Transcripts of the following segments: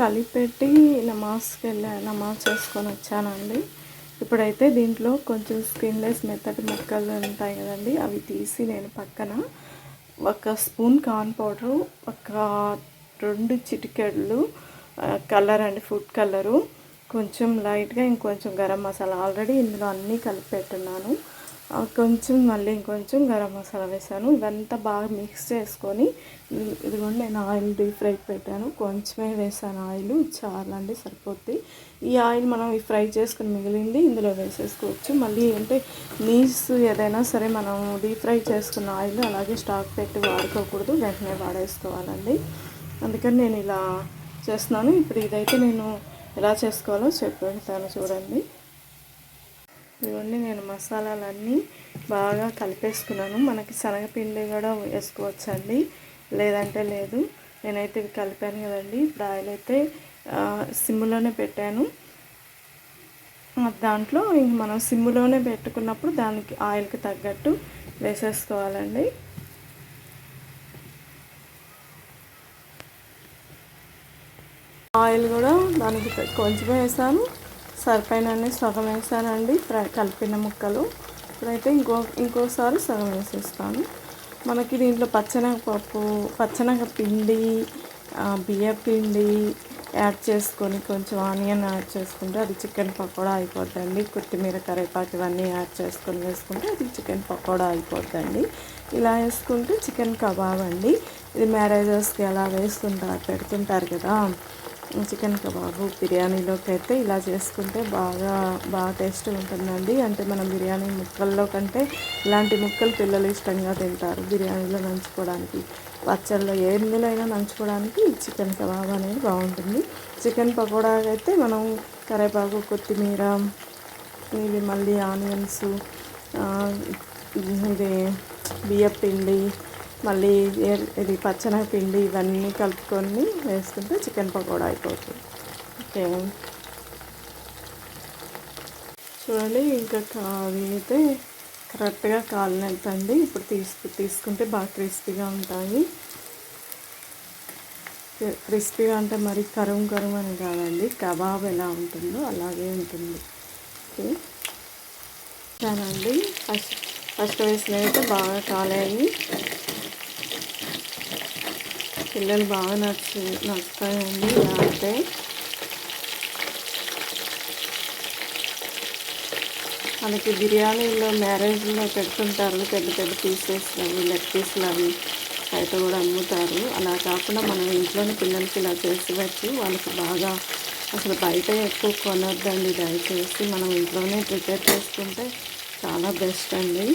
కలిపెట్టి నమాజ్కి వెళ్ళా నమాజ్ చేసుకొని వచ్చానండి. ఇప్పుడైతే దీంట్లో కొంచెం స్కిన్లెస్ మెత్తటి ముక్కలు ఉంటాయి కదండి అవి తీసి నేను పక్కన ఒక స్పూన్ కార్న్ పౌడరు ఒక రెండు చిటికెడ్లు కలర్ అండి ఫుడ్ కలరు. కొంచెం లైట్గా ఇంకొంచెం గరం మసాలా. ఆల్రెడీ ఇందులో అన్నీ కలిపి పెట్టున్నాను. కొంచెం మళ్ళీ ఇంకొంచెం గరం మసాలా వేసాను. ఇదంతా బాగా మిక్స్ చేసుకొని ఇదిగోండి నేను ఆయిల్ డీప్ ఫ్రై పెట్టాను. కొంచెమే వేసాను ఆయిల్ చాలండి సరిపోద్ది. ఈ ఆయిల్ మనం ఈ ఫ్రై చేసుకుని మిగిలింది ఇందులో వేసేసుకోవచ్చు. మళ్ళీ అంటే నీస్ ఏదైనా సరే మనం డీప్ ఫ్రై చేసుకున్న ఆయిల్ అలాగే స్టాక్ పెట్టి వాడుకోకూడదు వెంటనే వాడేసుకోవాలండి. అందుకని నేను ఇలా చేస్తున్నాను. ఇప్పుడు ఇదైతే నేను ఎలా చేసుకోవాలో చెప్పేస్తాను చూడండి. ఇవన్నీ నేను మసాలాలన్నీ బాగా కలిపేసుకున్నాను. మనకి శనగపిండి కూడా వేసుకోవచ్చండి. లేదంటే లేదు నేనైతే ఇవి కలిపాను కదండి. ఇప్పుడు ఆయిల్ అయితే సిమ్లోనే పెట్టాను. దాంట్లో ఇంక మనం సిమ్లోనే పెట్టుకున్నప్పుడు దానికి ఆయిల్కి తగ్గట్టు వేసేసుకోవాలండి. ఆయిల్ కూడా దానికి కొంచెం వేసాను. సరిపోయినన్ని సగం వేసానండి ఫ్రై కలిపిన ముక్కలు. ఇప్పుడైతే ఇంకో ఇంకోసారి సగం వేసేస్తాను. మనకి దీంట్లో పచ్చనగపప్పు పచ్చనగ పిండి బియ్య పిండి యాడ్ చేసుకొని కొంచెం ఆనియన్ యాడ్ చేసుకుంటే అది చికెన్ పకోడా అయిపోద్దండి. కొత్తిమీర కరివేపాకు ఇవన్నీ యాడ్ చేసుకొని వేసుకుంటే అది చికెన్ పకోడా అయిపోద్దండి. ఇలా వేసుకుంటే చికెన్ కబాబ్ అండి. ఇది మ్యారేజెస్కి అలా వేస్తుంటారు పెడుతుంటారు కదా. చికెన్ కబాబు బిర్యానీలోకి అయితే ఇలా చేసుకుంటే బాగా బాగా టేస్ట్ ఉంటుందండి. అంటే మనం బిర్యానీ ముక్కల్లో కంటే ఇలాంటి ముక్కలు పిల్లలు ఇష్టంగా తింటారు బిర్యానీలో నంచుకోవడానికి. పచ్చళ్ళలో ఎందులో నంచుకోవడానికి చికెన్ కబాబ్ అనేది బాగుంటుంది. చికెన్ పకోడా అయితే మనం కరివేపాకు కొత్తిమీర ఇది మళ్ళీ ఆనియన్స్ ఇది బియ్యపిండి మళ్ళీ ఇది పచ్చనగ పిండి ఇవన్నీ కలుపుకొని వేసుకుంటే చికెన్ పకోడా అయిపోతుంది. ఓకే. చూడండి ఇంకా కావి అయితే కరెక్ట్గా కాలినట్టండి ఇప్పుడు తీసుకు తీసుకుంటే బాగా క్రిస్పీగా ఉంటాయి. క్రిస్పీగా అంటే మరి కరుం కరుం అని కాదండి. కబాబ్ ఎలా ఉంటుందో అలాగే ఉంటుంది. ఓకే. చాలండి ఫస్ట్ ఫస్ట్ వేసినవి అయితే బాగా కాలాయి. పిల్లలు బాగా నచ్చు నచ్చుతాయండి ఇలా అంటే మనకి బిర్యానీలో మ్యారేజ్లో పెడుతుంటారు పెద్ద పెద్ద పీసెస్ అవి లెగ్ పీసులు అవి బయట కూడా అమ్ముతారు. అలా కాకుండా మనం ఇంట్లోనే పిల్లలకి ఇలా చేసి వాళ్ళకి బాగా అసలు బయట ఎక్కువ కొనొద్దండి దయచేసి. మనం ఇంట్లోనే ప్రిపేర్ చేసుకుంటే చాలా బెస్ట్ అండి.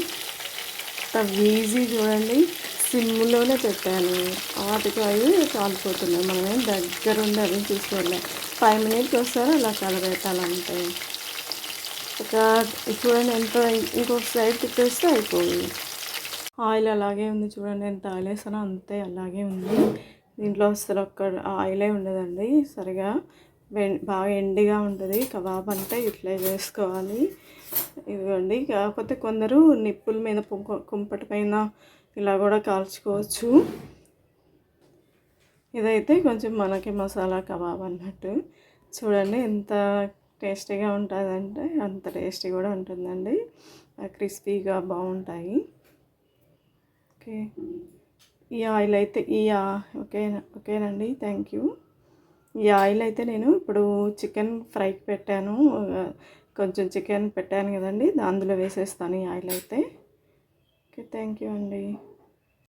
ఈజీ చూడండి. సిమ్లోనే పెట్టాను. వాటికి అవి కాలిపోతున్నాయి. మనం ఏం దగ్గర అవి చూసుకోవాలి ఫైవ్ మినిట్స్ వస్తారు అలా కలబెట్టాలంటే ఒక చూడండి ఎంత ఇంకొక సైడ్ తిప్పేస్తే అయిపోయింది ఆయిల్ అలాగే ఉంది చూడండి ఎంత ఆయిల్ వేసానో అంతే అలాగే ఉంది. దీంట్లో అసలు ఒక్క ఆయిలే ఉండదండి. సరిగా బాగా ఎండిగా ఉంటుంది. కబాబ్ అంటే ఇట్లా చేసుకోవాలి ఇదిగోండి. కాకపోతే కొందరు నిప్పుల మీద కుంపటి పైన ఇలా కూడా కాల్చుకోవచ్చు. ఇదైతే కొంచెం మనకి మసాలా కబాబ్ అన్నట్టు. చూడండి ఎంత టేస్టీగా ఉంటుందంటే అంత టేస్టీ కూడా ఉంటుందండి. క్రిస్పీగా బాగుంటాయి. ఓకే. ఈ ఆయిల్ అయితే ఈ ఓకే ఓకేనండి. Thank you. ఈ ఆయిల్ అయితే నేను ఇప్పుడు చికెన్ ఫ్రైకి పెట్టాను. కొంచెం చికెన్ పెట్టాను కదండి. అందులో వేసేస్తాను ఈ ఆయిల్ అయితే. ఓకే థ్యాంక్ యూ అండి.